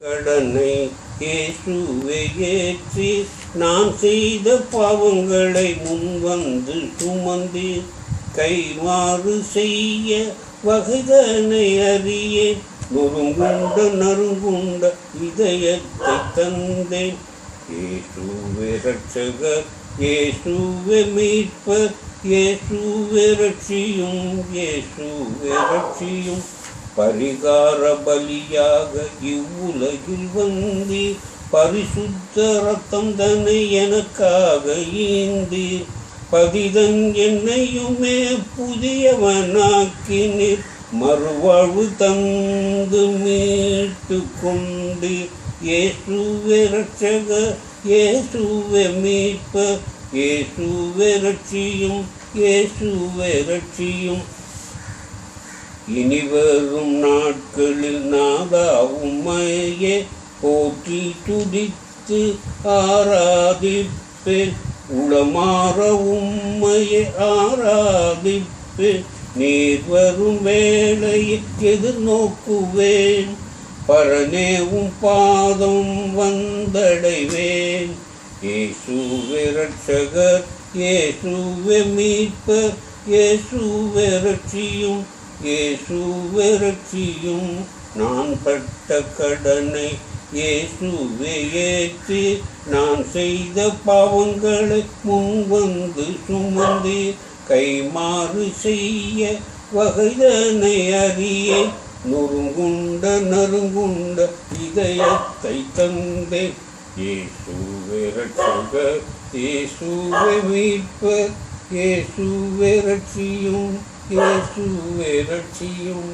கடனை இயேசுவே ஏற்றி நான் செய்த பாவங்களை முன்வந்து சுமந்து கைமாறு செய்ய வகைதனை அறிய. நொறுங்குண்ட நறுங்குண்ட இதயத்தை தந்தேன். இயேசுவே ரட்சகர் இயேசுவே மீட்பர் இயேசுவே ரட்சியும் இயேசுவே ரட்சியும் பரிகார பலியாக இவ்வுலகில் வந்து பரிசுத்த ரத்தம் தன்னை எனக்காக ஈந்து பதிதன் என்னையுமே புதியவனாக்கினீர் மறுவாழ்வு தந்து மீட்டு கொண்டு இயேசுவே ரட்சக இயேசுவே மீட்ப இயேசுவே ரட்சியும் இயேசுவே ரட்சியும் இனி வரும் நாட்களில் நாதா உம்மையே போற்றி துதித்து ஆராதிப்பேன். உளமாற உம்மையே ஆராதிப்பேன். நீர் வரும் வேளையை எதிர்நோக்குவேன். பரனேவும் பாதம் வந்தடைவேன். இயேசுவே ரட்சகர் இயேசுவே மீட்பர் இயேசுவே ரட்சியும் இயேசு ரட்சியும் நான் பட்ட கடனை இயேசுவே ஏற்றி நான் செய்த பாவங்களை முன்வந்து சுமந்து கைமாறு செய்ய வகைதனை அறிய. நொறுங்குண்ட நறுங்குண்ட இதயத்தை தந்தேன் இயேசுவே ரட்சகர் இயேசுவே மீட்பர் இயேசுவே ரட்சியும் இயேசுவே ரட்சியும்